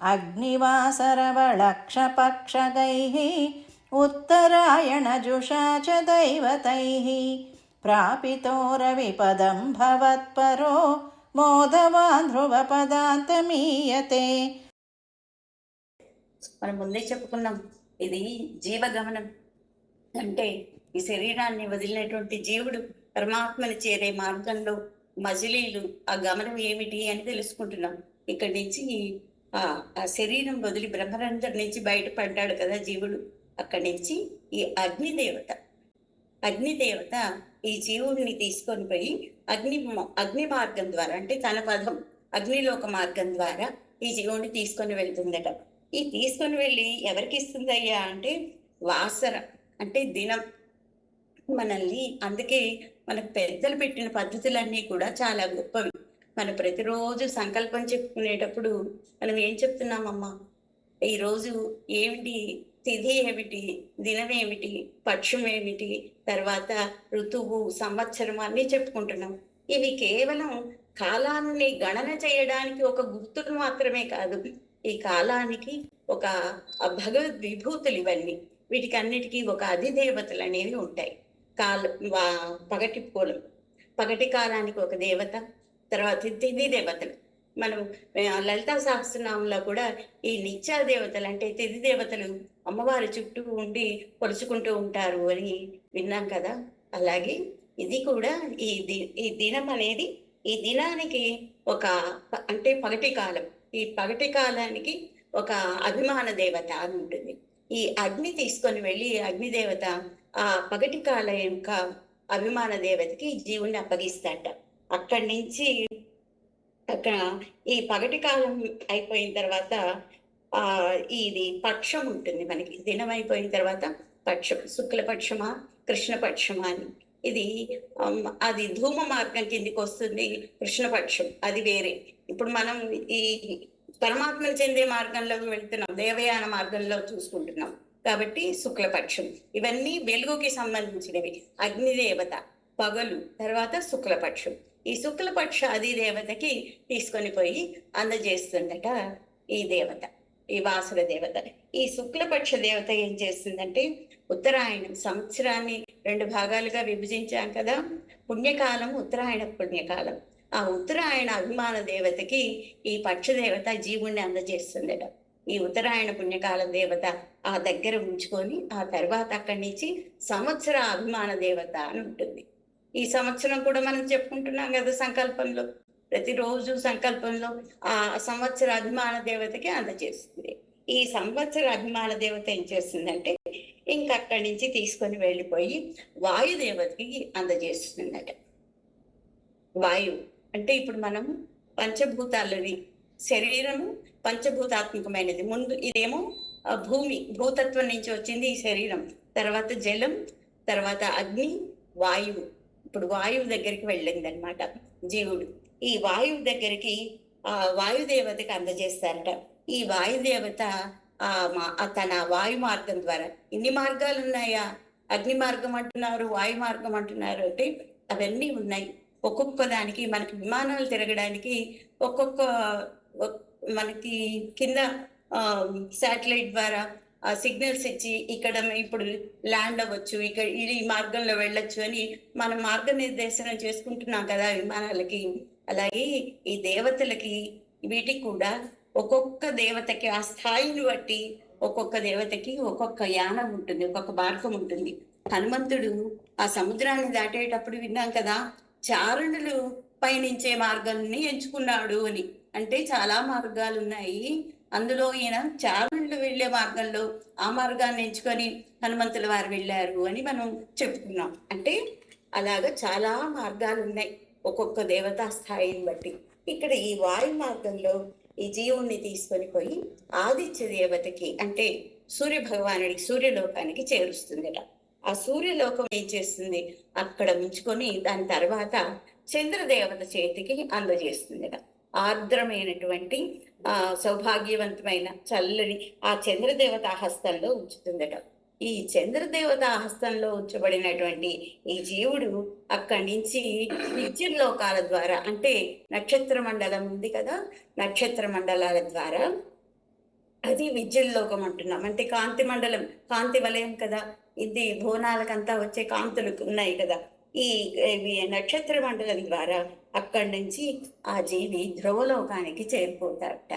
अग्निवासरवलक्षपक्षगैः उत्तरायणजुषा च दैवतैः प्रापितो रविपदं भवत्परो मोदवान् ध्रुवपदान्तमीयते మనం ముందే చెప్పుకున్నాం ఇది జీవగమనం అంటే ఈ శరీరాన్ని వదిలినటువంటి జీవుడు పరమాత్మని చేరే మార్గంలో మజిలీలు ఆ గమనం ఏమిటి అని తెలుసుకుంటున్నాం ఇక్కడి నుంచి ఆ శరీరం వదిలి బ్రహ్మరంధ్రం నుంచి బయటపడ్డాడు కదా జీవుడు. అక్కడి నుంచి ఈ అగ్నిదేవత. అగ్నిదేవత ఈ జీవుడిని తీసుకొని పోయి అగ్ని అగ్ని మార్గం ద్వారా అంటే తన పదం అగ్నిలోక మార్గం ద్వారా ఈ జీవుడిని తీసుకొని వెళ్తుందట. ఈ తీసుకొని వెళ్ళి ఎవరికి ఇస్తుందయ్యా అంటే వాసర అంటే దినం. మనల్ని అందుకే మనకు పెద్దలు పెట్టిన పద్ధతులన్నీ కూడా చాలా గొప్పవి. మనం ప్రతిరోజు సంకల్పం చెప్పుకునేటప్పుడు మనం ఏం చెప్తున్నామమ్మా? ఈరోజు ఏమిటి? తిథి ఏమిటి? దినం ఏమిటి? పక్షం ఏమిటి? తర్వాత ఋతువు సంవత్సరం అన్నీ చెప్పుకుంటున్నాం. ఇవి కేవలం కాలాన్ని గణన చేయడానికి ఒక గుర్తులు మాత్రమే కాదు. ఈ కాలానికి ఒక భగవద్ విభూతులు ఇవన్నీ. వీటికి అన్నిటికీ ఒక అధిదేవతలు అనేవి ఉంటాయి. కాల పగటి పూలం. పగటి కాలానికి ఒక దేవత తర్వాత తిథి దేవతలు. మనం లలితా సహస్రనామంలో కూడా ఈ నిత్యా దేవతలు అంటే తిథి దేవతలు అమ్మవారి చుట్టూ ఉండి కొలుచుకుంటూ ఉంటారు అని విన్నాం కదా. అలాగే ఇది కూడా ఈ ది ఈ దినం అనేది ఈ దినానికి ఒక ప- అంటే పగటి కాలం. ఈ పగటి కాలానికి ఒక అభిమాన దేవత అని ఉంటుంది. ఈ అగ్ని తీసుకొని వెళ్ళి అగ్ని దేవత ఆ పగటి కాలం యొక్క అభిమాన దేవతకి జీవుణ్ణి అప్పగిస్తాట అక్కడి నుంచి అక్కడ ఈ పగటి కాలం అయిపోయిన తర్వాత ఆ ఇది పక్షం ఉంటుంది మనకి. దినం అయిపోయిన తర్వాత పక్షం శుక్లపక్షమా కృష్ణపక్షమా అని. ఇది అది ధూమ మార్గం కిందికి వస్తుంది కృష్ణపక్షం. అది వేరే. ఇప్పుడు మనం ఈ పరమాత్మను చెందే మార్గంలో వెళ్తున్నాం. దేవయాన మార్గంలో చూసుకుంటున్నాం. కాబట్టి శుక్లపక్షం. ఇవన్నీ వెలుగుకి సంబంధించినవి. అగ్నిదేవత పగలు తర్వాత శుక్లపక్షం. ఈ శుక్లపక్ష అది దేవతకి తీసుకొని పోయి అందజేస్తుందట ఈ దేవత ఈ వాసుల దేవత. ఈ శుక్లపక్ష దేవత ఏం చేస్తుందంటే ఉత్తరాయణం సంవత్సరాన్ని రెండు భాగాలుగా విభజించాం కదా పుణ్యకాలం ఉత్తరాయణ పుణ్యకాలం. ఆ ఉత్తరాయణ అభిమాన దేవతకి ఈ పక్ష దేవత జీవుణ్ణి అందజేస్తుందట. ఈ ఉత్తరాయణ పుణ్యకాల దేవత ఆ దగ్గర ఉంచుకొని ఆ తర్వాత అక్కడి నుంచి సంవత్సర అభిమాన దేవత అని ఉంటుంది. ఈ సంవత్సరం కూడా మనం చెప్పుకుంటున్నాం కదా సంకల్పంలో. ప్రతిరోజు సంకల్పంలో ఆ సంవత్సర అభిమాన దేవతకి అందజేస్తుంది. ఈ సంవత్సర అభిమాన దేవత ఏం చేస్తుందంటే ఇంక అక్కడి నుంచి తీసుకొని వెళ్ళిపోయి వాయుదేవతకి అందజేస్తుందట. వాయువు అంటే ఇప్పుడు మనం పంచభూతాలని శరీరము పంచభూతాత్మకమైనది. ముందు ఇదేమో భూమి భూతత్వం నుంచి వచ్చింది ఈ శరీరం. తర్వాత జలం తర్వాత అగ్ని వాయువు. ఇప్పుడు వాయువు దగ్గరికి వెళ్ళింది అనమాట జీవుడు. ఈ వాయువు దగ్గరికి ఆ వాయుదేవతకి అందజేస్తారట. ఈ వాయుదేవత ఆ మా- తన వాయు మార్గం ద్వారా ఇన్ని మార్గాలు ఉన్నాయా అగ్ని మార్గం అంటున్నారు వాయు మార్గం అంటున్నారు అంటే అవన్నీ ఉన్నాయి. ఒక్కొక్క దానికి మనకి విమానాలు తిరగడానికి ఒక్కొక్క మనకి కింద శాటిలైట్ ద్వారా సిగ్నల్స్ ఇచ్చి ఇక్కడ ఇప్పుడు ల్యాండ్ అవ్వచ్చు ఇక్కడ ఇది ఈ మార్గంలో వెళ్ళొచ్చు అని మనం మార్గనిర్దేశనం చేసుకుంటున్నాం కదా విమానాలకి. అలాగే ఈ దేవతలకి వీటికి కూడా ఒక్కొక్క దేవతకి ఆ స్థాయిని బట్టి ఒక్కొక్క దేవతకి ఒక్కొక్క యానం ఉంటుంది ఒక్కొక్క మార్గం ఉంటుంది. హనుమంతుడు ఆ సముద్రాన్ని దాటేటప్పుడు విన్నాం కదా చారణులు పయనించే మార్గాన్ని ఎంచుకున్నాడు అని. అంటే చాలా మార్గాలు ఉన్నాయి అందులో ఈయన చారుళ్ళు వెళ్ళే మార్గంలో ఆ మార్గాన్ని ఎంచుకొని హనుమంతుల వారు వెళ్ళారు అని మనం చెప్పుకున్నాం. అంటే అలాగా చాలా మార్గాలు ఉన్నాయి ఒక్కొక్క దేవతా స్థాయిని బట్టి. ఇక్కడ ఈ వాయు మార్గంలో ఈ జీవుణ్ణి తీసుకొని పోయి ఆదిత్య దేవతకి అంటే సూర్య భగవానుడికి సూర్యలోకానికి చేరుస్తుందట. ఆ సూర్యలోకం ఏం చేస్తుంది? అక్కడ ఉంచుకొని దాని తర్వాత చంద్రదేవత చేతికి అందజేస్తుందట. ఆర్ద్రమైనటువంటి ఆ సౌభాగ్యవంతమైన చల్లని ఆ చంద్రదేవత హస్తంలో ఉంచుతుందట. ఈ చంద్రదేవత హస్తంలో ఉంచబడినటువంటి ఈ జీవుడు అక్కడి నుంచి నిత్యలోకాల ద్వారా అంటే నక్షత్ర మండలం ఉంది కదా నక్షత్ర మండలాల ద్వారా అది విద్యుల్లోకం అంటున్నాం. అంటే కాంతి మండలం కాంతి వలయం కదా. ఇది భువనాలకంతా వచ్చే కాంతులు ఉన్నాయి కదా. ఈ నక్షత్ర మండలం ద్వారా అక్కడి నుంచి ఆ జీవి ధ్రువలోకానికి చేరిపోతారట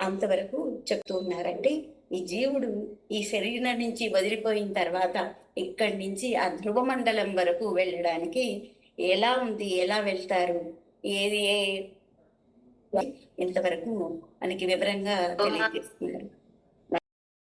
అంతవరకు చెప్తూ ఉన్నారంటే ఈ జీవుడు ఈ శరీరం నుంచి వదిలిపోయిన తర్వాత ఇక్కడి నుంచి ఆ ధ్రువ మండలం వరకు వెళ్ళడానికి ఎలా ఉంది ఎలా వెళ్తారు ఏది ఏ ఇంతవరకు మనకి వివరంగా తెలియజేస్తున్నారు.